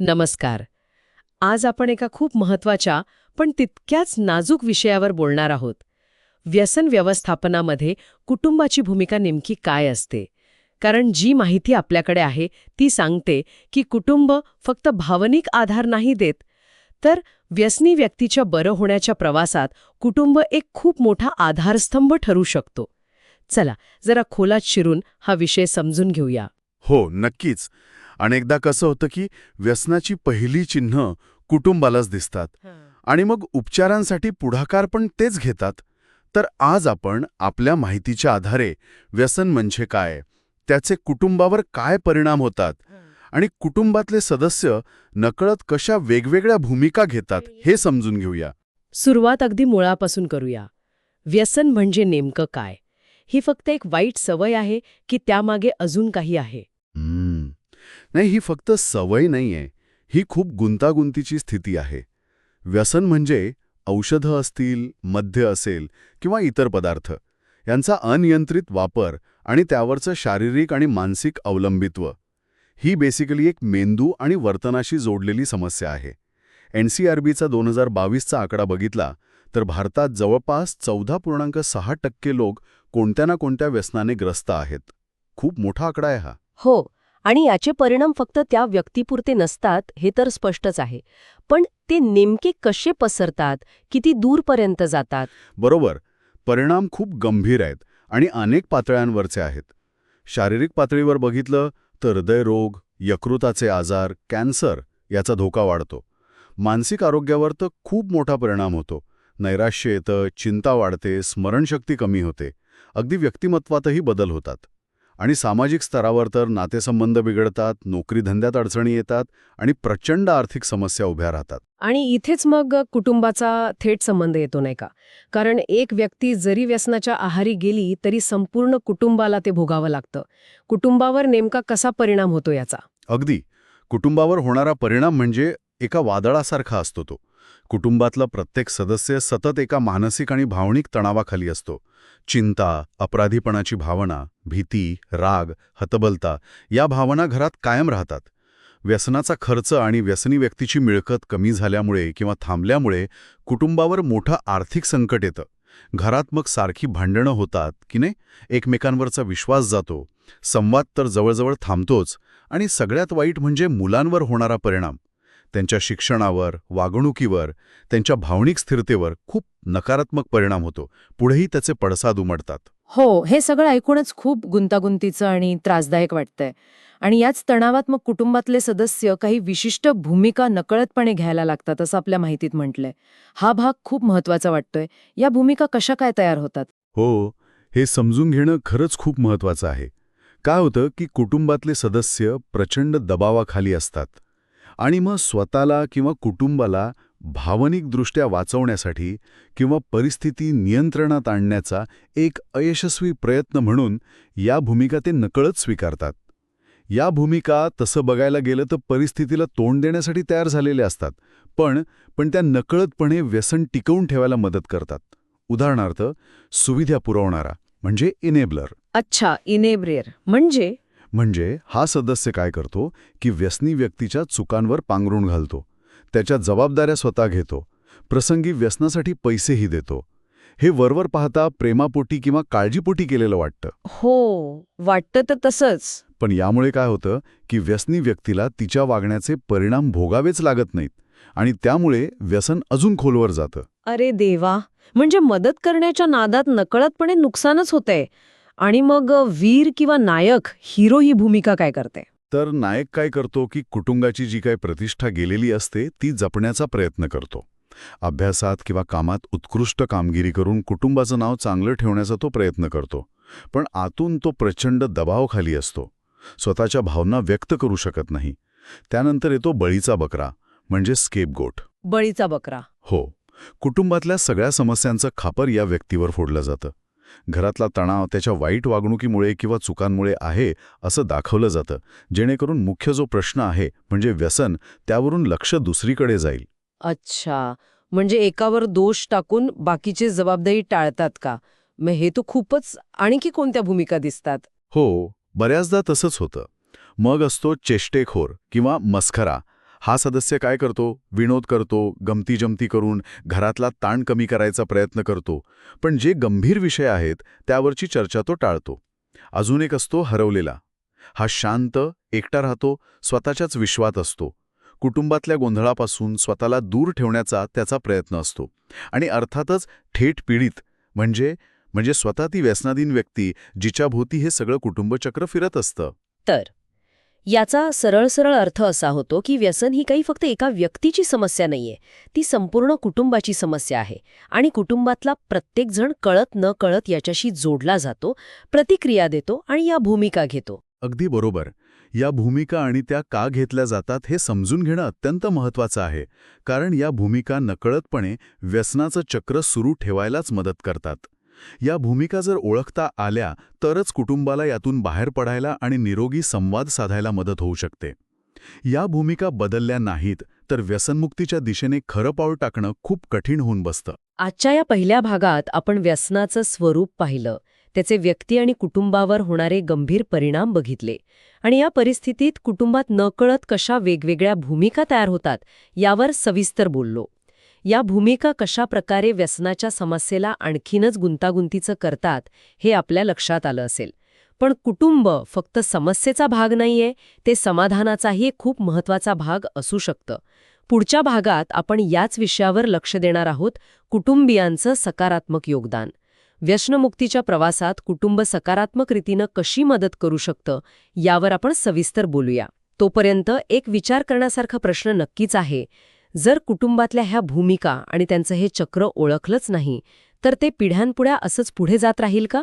नमस्कार. आज आपण एका खूप महत्त्वाच्या पण तितक्याच नाजूक विषयावर बोलणार आहोत. व्यसन व्यवस्थापनामध्ये कुटुंबाची भूमिका नेमकी काय असते? कारण जी माहिती आपल्याकडे आहे ती सांगते की कुटुंब फक्त भावनिक आधार नाही देत तर व्यसनी व्यक्तीच्या बरं होण्याच्या प्रवासात कुटुंब एक खूप मोठा आधारस्तंभ ठरू शकतो. चला जरा खोलात शिरून हा विषय समजून घेऊया. हो नक्कीच. अनेकदा कसं होतं की व्यसनाची पहिली चिन्ह कुटुंबालाच दिसतात. आणि मग उपचारांसाठी पुढाकार पण तेच घेतात. तर आज आपण आपल्या माहितीच्या आधारे व्यसन म्हणजे काय? त्याचे कुटुंबावर काय परिणाम होतात? आणि कुटुंबातले सदस्य नकळत कशा वेगवेगळ्या भूमिका घेतात हे समजून घेऊया. सुरुवात अगदी मुळापासून करूया. व्यसन म्हणजे नेमकं काय? ही फक्त एक वाईट सवय आहे की त्यामागे अजून काही आहे. नाही ही फक्त सवय नाहीये. ही खूप गुंतागुंतीची स्थिती आहे. व्यसन म्हणजे औषधं असतील मद्य असेल किंवा इतर पदार्थ. यांचा अनियंत्रित वापर आणि त्यावरचं शारीरिक आणि मानसिक अवलंबित्व. ही बेसिकली एक मेंदू आणि वर्तनाशी जोडलेली समस्या आहे. एन सी आर बीचा दोन हजार बावीसचा आकडा बघितला तर भारतात जवळपास चौदा पूर्णांक सहा टक्के लोक कोणत्या ना कोणत्या व्यसनाने ग्रस्त आहेत. खूप मोठा आकडा आहे हा. हो आणि याचे परिणाम फक्त त्या व्यक्तीपुरते नसतात हे तर स्पष्टच आहे. पण ते नेमके कसे पसरतात किती दूरपर्यंत जातात? बरोबर. परिणाम खूप गंभीर आहेत आणि अनेक पातळ्यांवरचे आहेत. शारीरिक पातळीवर बघितलं तर हृदयरोग यकृताचे आजार कॅन्सर याचा धोका वाढतो. मानसिक आरोग्यावर तर खूप मोठा परिणाम होतो. नैराश्य येतं चिंता वाढते स्मरणशक्ती कमी होते. अगदी व्यक्तिमत्वातही बदल होतात. आणि सामाजिक स्तरावर तर नातेसंबंध बिघडतात नोकरीधंद्यात अडचणी येतात आणि प्रचंड आर्थिक समस्या उभ्या राहतात. आणि इथेच मग कुटुंबाचा थेट संबंध येतो नाही का? कारण एक व्यक्ती जरी व्यसनाच्या आहारी गेली तरी संपूर्ण कुटुंबाला ते भोगावं लागतं. कुटुंबावर नेमका कसा परिणाम होतो याचा? अगदी. कुटुंबावर होणारा परिणाम म्हणजे एका वादळासारखा असतो तो. कुटुंबातला प्रत्येक सदस्य सतत एका मानसिक आणि भावनिक तणावाखाली असतो. चिंता अपराधीपणाची भावना भीती राग हतबलता या भावना घरात कायम राहतात. व्यसनाचा खर्च आणि व्यसनी व्यक्तीची मिळकत कमी झाल्यामुळे किंवा थांबल्यामुळे कुटुंबावर मोठं आर्थिक संकट येतं. घरात मग सारखी भांडणं होतात की नाही एकमेकांवरचा विश्वास जातो. संवाद तर जवळजवळ थांबतोच आणि सगळ्यात वाईट म्हणजे मुलांवर होणारा परिणाम. त्यांच्या शिक्षणावर वागणुकीवर त्यांच्या भावनिक स्थिरतेवर खूप नकारात्मक परिणाम होतो. पुढेही त्याचे पडसाद उमटतात. हो हे सगळं ऐकूनच खूप गुंतागुंतीचं आणि त्रासदायक वाटतंय. आणि याच तणावात मग कुटुंबातले सदस्य काही विशिष्ट भूमिका नकळतपणे घ्यायला लागतात असं आपल्या माहितीत म्हटलंय. हा भाग खूप महत्त्वाचा वाटतोय. या भूमिका कशा काय तयार होतात? हो हे समजून घेणं खरंच खूप महत्वाचं आहे. काय होतं की कुटुंबातले सदस्य प्रचंड दबावाखाली असतात. आणि मग स्वतःला किंवा कुटुंबाला भावनिकदृष्ट्या वाचवण्यासाठी किंवा परिस्थिती नियंत्रणात आणण्याचा एक अयशस्वी प्रयत्न म्हणून या भूमिका ते नकळत स्वीकारतात. या भूमिका तसं बघायला गेलं तर परिस्थितीला तोंड देण्यासाठी तयार झालेल्या असतात पण पण त्या नकळतपणे व्यसन टिकवून ठेवायला मदत करतात. उदाहरणार्थ सुविधा पुरवणारा म्हणजे इनेबलर अच्छा इनेब्रेअर म्हणजे? म्हणजे हा सदस्य काय करतो की व्यसनी व्यक्तीच्या चुकांवर पांघरून घालतो त्याच्या जबाबदाऱ्या स्वतः घेतो प्रसंगी व्यसनासाठी पैसेही देतो. हे वरवर पाहता प्रेमापोटी किंवा काळजीपोटी केलेलं वाटतं. हो वाटतं तर तसंच. पण यामुळे काय होतं की व्यसनी व्यक्तीला तिच्या वागण्याचे परिणाम भोगावेच लागत नाहीत आणि त्यामुळे व्यसन अजून खोलवर जातं. अरे देवा! म्हणजे मदत करण्याच्या नादात नकळतपणे नुकसानच होतंय. आणि मग वीर किंवा नायक हिरो ही भूमिका काय करते? तर नायक काय करतो की कुटुंबाची जी काही प्रतिष्ठा गेलेली असते ती जपण्याचा प्रयत्न करतो. अभ्यासात किंवा कामात उत्कृष्ट कामगिरी करून कुटुंबाचं नाव चांगलं ठेवण्याचा तो प्रयत्न करतो. पण आतून तो प्रचंड दबावाखाली असतो. स्वतःच्या भावना व्यक्त करू शकत नाही. त्यानंतर येतो बळीचा बकरा म्हणजे स्केपगोट. बळीचा बकरा. हो. कुटुंबातल्या सगळ्या समस्यांचं खापर या व्यक्तीवर फोडलं जातं. घरातला तणाव त्याच्या वाईट वागणुकीमुळे किंवा चुकांमुळे आहे असं दाखवलं जातं. जेणेकरून मुख्य जो प्रश्न आहे म्हणजे व्यसन त्यावरून लक्ष दुसरीकडे जाईल. अच्छा. म्हणजे एकावर दोष टाकून बाकीची जबाबदारी टाळतात का? मग हे तर खूपच आणखी कोणत्या भूमिका दिसतात? हो बऱ्याचदा तसंच होतं. मग असतो चेष्टेखोर किंवा मस्खरा हा सदस्य काय करतो? विनोद करतो गमती जमती करून घरातला ताण कमी करायचा प्रयत्न करतो. पण जे गंभीर विषय आहेत त्यावरची चर्चा तो टाळतो. अजून एक असतो हरवलेला. हा शांत एकटा राहतो स्वतःच्याच विश्वात असतो. कुटुंबातल्या गोंधळापासून स्वतःला दूर ठेवण्याचा त्याचा प्रयत्न असतो. आणि अर्थातच थेट पीडित म्हणजे म्हणजे स्वतः ती व्यसनाधीन व्यक्ती जिच्याभोवती हे सगळं कुटुंबचक्र फिरत असतं. तर? याचा सरळ सरळ अर्थ असा होतो की व्यसन ही काही फक्त एका व्यक्तीची समस्या नाहीये. ती संपूर्ण कुटुंबाची समस्या आहे आणि कुटुंबातला प्रत्येकजण कळत न कळत याच्याशी जोडला जातो प्रतिक्रिया देतो आणि या भूमिका घेतो. अगदी बरोबर. या भूमिका आणि त्या का घेतल्या जातात हे समजून घेणं अत्यंत महत्त्वाचं आहे कारण या भूमिका नकळतपणे व्यसनाचं चक्र सुरू ठेवायलाच मदत करतात. या भूमिका जर ओळखता आल्या तरच कुटुंबाला यातून बाहेर पडायला आणि निरोगी संवाद साधायला मदत होऊ शकते. या भूमिका बदलल्या नाहीत तर व्यसनमुक्तीच्या दिशेने खरं पाऊल टाकणं खूप कठीण होऊन बसतं. आजच्या या पहिल्या भागात आपण व्यसनाचं स्वरूप पाहिलं. त्याचे व्यक्ती आणि कुटुंबावर होणारे गंभीर परिणाम बघितले. आणि या परिस्थितीत कुटुंबात नकळत कशा वेगवेगळ्या भूमिका तयार होतात यावर सविस्तर बोललो. या भूमिका कशा प्रकारे व्यसनाच्या समस्येला आणखीनच गुंतागुंतीचं करतात हे आपल्या लक्षात आलं असेल. पण कुटुंब फक्त समस्येचा भाग नाहीये ते समाधानाचाही खूप महत्त्वाचा भाग असू शकतं. पुढच्या भागात आपण याच विषयावर लक्ष देणार आहोत कुटुंबियांचं सकारात्मक योगदान. व्यसनमुक्तीच्या प्रवासात कुटुंब सकारात्मक रीतीनं कशी मदत करू शकतं यावर आपण सविस्तर बोलूया. तोपर्यंत एक विचार करण्यासारखा प्रश्न नक्कीच आहे. जर कुटुंबातल्या ह्या भूमिका आणि त्यांचं हे चक्र ओळखलंच नाही तर ते पिढ्यांपुढ्या असंच पुढे जात राहील का?